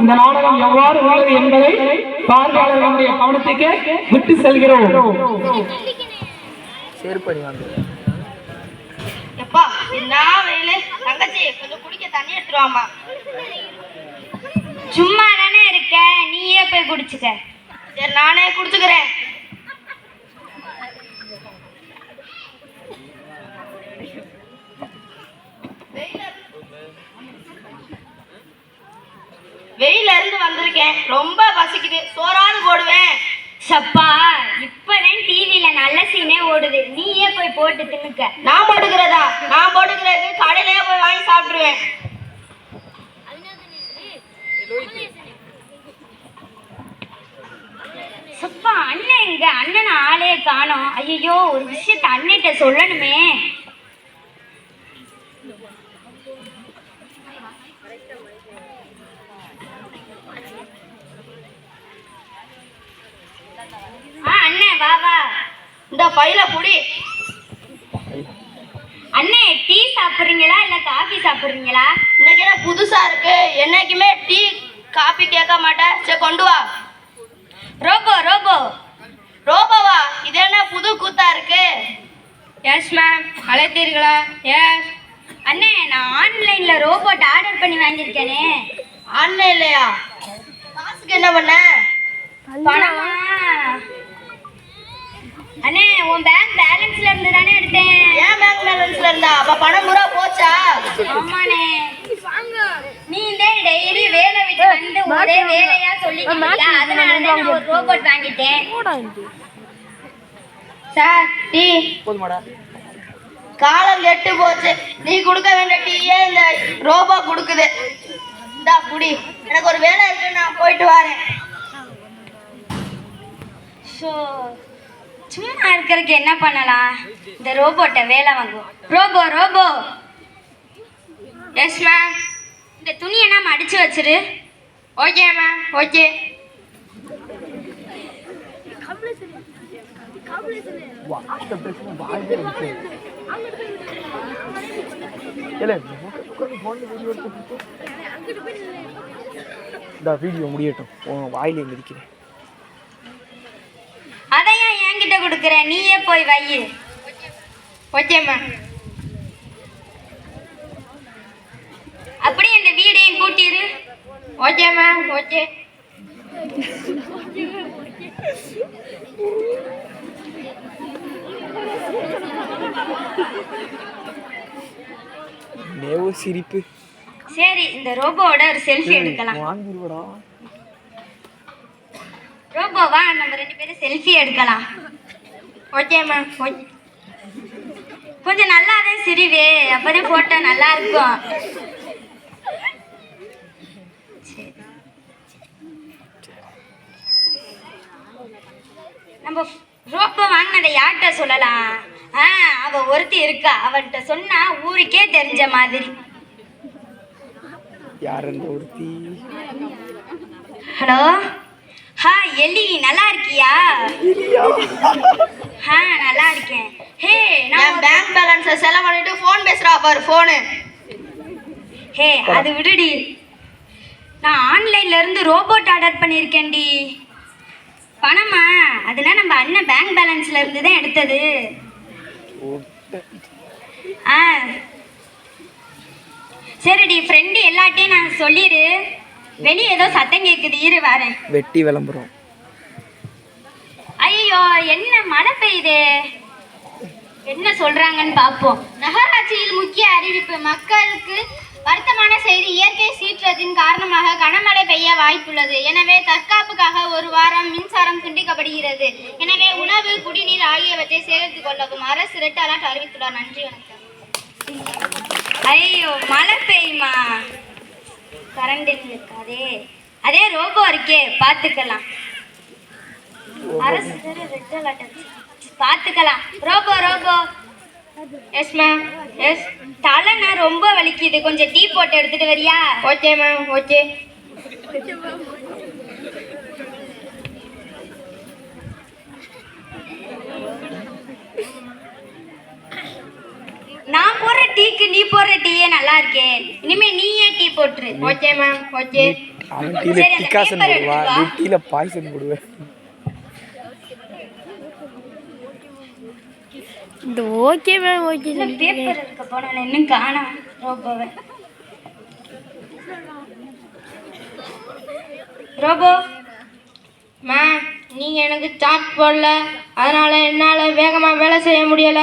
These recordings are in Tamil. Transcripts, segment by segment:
இந்த நாடகம் எவ்வாறு உள்ளது என்பதை பார்வையாளர்களுடைய கவனத்துக்கு விட்டு செல்கிறோம். எப்பா என்ன வேலை தங்கச்சி கொஞ்சம் குடிக்க தண்ணி எடுத்துருவாமா சும்மா தானே இருக்க நீயே போய் குடிச்சுக்க. சரி நானே குடிச்சுக்கிறேன் வெயில இருந்து வந்திருக்கேன். ரொம்ப பசிக்குது. சோறாவது போடுவேன். சப்பா இப்பதான் டிவில நல்ல சீனே ஓடுது. நீயே போய் போட்டு தின்னுக்க. நான் போட்டுக்கிறதா? நான் போட்டுக்கிறது கடையிலேயே போய் வாங்கி சாப்பிட்டுருவேன். சப்பா அண்ணன் எங்க? அண்ணன் ஆளே காணோம். ஐயோ ஒரு விஷயத்த அண்ணிட்ட சொல்லணுமே ஆ அண்ணே வா வா இந்த பையில புடி. அண்ணே டீ சாப்பிடுறீங்களா? இல்ல காஃபி சாப்பிடுறீங்களா? இன்னைக்கு என்ன புதுசா இருக்கு. என்னைக்குமே டீ காபி கேட்க மாட்டேன். சரி கொண்டு வா. Robo robo. ரோபோவா? இது என்ன புது கூத்தா இருக்கு? Yes ma'am அழைத்தீர்களா? எஸ் அண்ணே நான் ஆன்லைன்ல ரோபோட் ஆர்டர் பண்ணி வாங்கியிருக்கேனே. ஆன்லைன்லயா காசுக்கு என்ன பண்ண? பணமா? அண்ணே உன் பேங்க் பேலன்ஸ்ல இருந்து தானே எடுத்தேன். ஏன் பேங்க் பேலன்ஸ்ல இருந்தா? அப்ப பணம் பூரா போச்சா? ஆமாண்ணே. நீ இந்த டெய்லி வேலை விட்டு வந்து ஒரே வேலையா சொல்லிக்கிட்டு அதனால தான் நான் ஒரு ரோபோட் வாங்கிட்டேன். சார் டீ. போதுமாடா காலம் கெட்டு போச்சு. நீ கொடுக்க வேண்டிய டீயே இந்த ரோபோ கொடுக்குது. இந்தா குடி. எனக்கு ஒரு வேலை இருக்கு நான் போயிட்டு வரேன். ஸோ சும்மா இருக்கிறதுக்கு என்ன பண்ணலாம்? இந்த ரோபோட்டை வேலை வாங்குவோம். Robot robo. எஸ் மேம் இந்த துணியை நாம் அடிச்சு வச்சிரு. ஓகே மேம் ஓகே வீடியோ முடியட்டும். வாயிலே மிதிக்கிறேன் அதையா என்கிட்ட கொடுக்குற நீயே போய் வை ஓகே மேம். அப்படியே இந்த வீடையும் கூட்டிரு. ஓகே மேம் ஓகே நேவோ சிரிப்பு. சரி இந்த ரோபோவோட ஒரு செல்ஃபி எடுக்கலாம். வாங்கிடுவடா ரோபோ வா நம்ம ரெண்டு பேரும் செல்ஃபி எடுக்கலாம். ஓகே மேம் ஓகே கொஞ்சம் நல்லா தான் சிரிவே. அப்பதான் போட்டோ நல்லா இருக்கும். நம்ம ரோப்போ வாங்கினதை யார்கிட்ட சொல்லலாம்? ஆ அவ ஒருத்தி இருக்கா. அவன்கிட்ட சொன்னா ஊருக்கே தெரிஞ்ச மாதிரி. யார் அந்த ஒருத்தி? ஹலோ ஹா எலி நல்லா இருக்கியா? ஆ நல்லா இருக்கேன். ஹே நான் பேங்க் பேலன்ஸை செலவு பண்ணிட்டு ஃபோன் பேசுறா பாரு ஃபோனு ஹே அது விடுடி. நான் ஆன்லைன்ல இருந்து ரோபோட் ஆர்டர் பண்ணியிருக்கேன்டி. பணமா? அதெல்லாம் நம்ம அண்ணன் பேங்க் பேலன்ஸ்ல இருந்து தான் எடுத்தது. ஆ. சரிடி ஃப்ரெண்டு எல்லாட்டையும் நான் சொல்லிடு வெளியே ஏதோ சத்தம் கேட்குது இரு வரேன். வெட்டி விளம்பரம். ஐயோ என்ன மழை பெய்யுதே? என்ன சொல்றாங்கன்னு பார்ப்போம். நகராட்சியில் முக்கிய அறிவிப்பு மக்களுக்கு வருத்தமான செய்தி இயற்கை சீற்றத்தின் காரணமாக கனமழை பெய்ய வாய்ப்புள்ளது. எனவே தற்காப்புக்காக ஒரு வாரம் மின்சாரம் துண்டிக்கப்படுகிறது. எனவே உணவு குடிநீர் ஆகியவற்றை சேகரித்துக் கொள்ளவும் அரசு ரெட் அலர்ட் அறிவித்துள்ளார். நன்றி வணக்கம். ஐயோ மழை பெய்யுமா? கரண்ட் இருக்காதே அதே ரோபோ இருக்கே பார்த்துக்கலாம். அரசு ரெட் அலர்ட் பார்த்துக்கலாம் robo robo. Yes ma'am yes தலைனா ரொம்ப வலிக்குது. கொஞ்சம் டீ போட்டு எடுத்துட்டு வரியா? ஓகே மேம் ஓகே நான் போடுற டீக்கு நீ போடுற டீயே நல்லா இருக்கே. இனிமே நீயே டீ போட்டுரு. ஓகே மேம் ஓகே அவன் டீல paper போடுவா டீல பாய்சன் போடுவேன் இந்த ஓகே மேம் ஓகே பேப்பர் இருக்க போனவன இன்னும் காணோம் ரோபோவை. ரோபோ மேம் நீங்க எனக்கு சார்ட் போடல அதனால என்னால வேகமா வேலை செய்ய முடியல.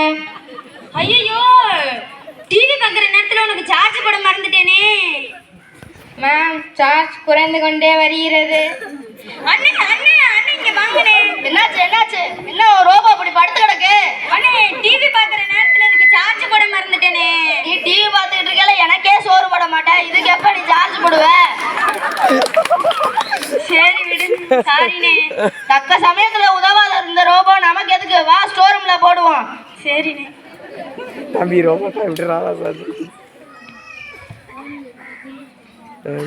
ஐயோ டிவி பார்க்குற நேரத்தில் உனக்கு சார்ஜ் போட மறந்துட்டேனே. மேம் சார்ஜ் குறைந்து கொண்டே வருகிறது. அண்ணே அண்ணே! அண்ணே இங்க வாங்கனே. என்னாச்சு என்னாச்சு? என்ன ரோபோ அப்படி படுத்து கிடக்கு? அண்ணே டிவி பார்க்குற நேரத்தில் இதுக்கு சார்ஜ் போட மறந்துட்டேனே. நீ டிவி பார்த்துக்கிட்டு இருக்கல எனக்கே சோறு போட மாட்டேன் இதுக்கு எப்ப நீ சார்ஜ் போடுவ? சரி விடு சாரிண்ணே தக்க சமயத்துல உதவாத இருந்த ரோபோ நமக்கு எதுக்கு? வா ஸ்டோர் ரூம்ல போடுவோம். சரிண்ணே தம்பி விட்டுறாதா சார்?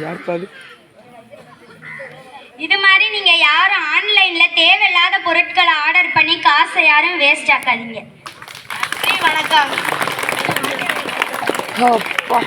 யார் பாது இது மாதிரி நீங்க யாரும் ஆன்லைன்ல தேவையில்லாத பொருட்களை ஆர்டர் பண்ணி காசை யாரும் வேஸ்ட் ஆக்காதீங்க. நன்றி, வணக்கம். அப்பா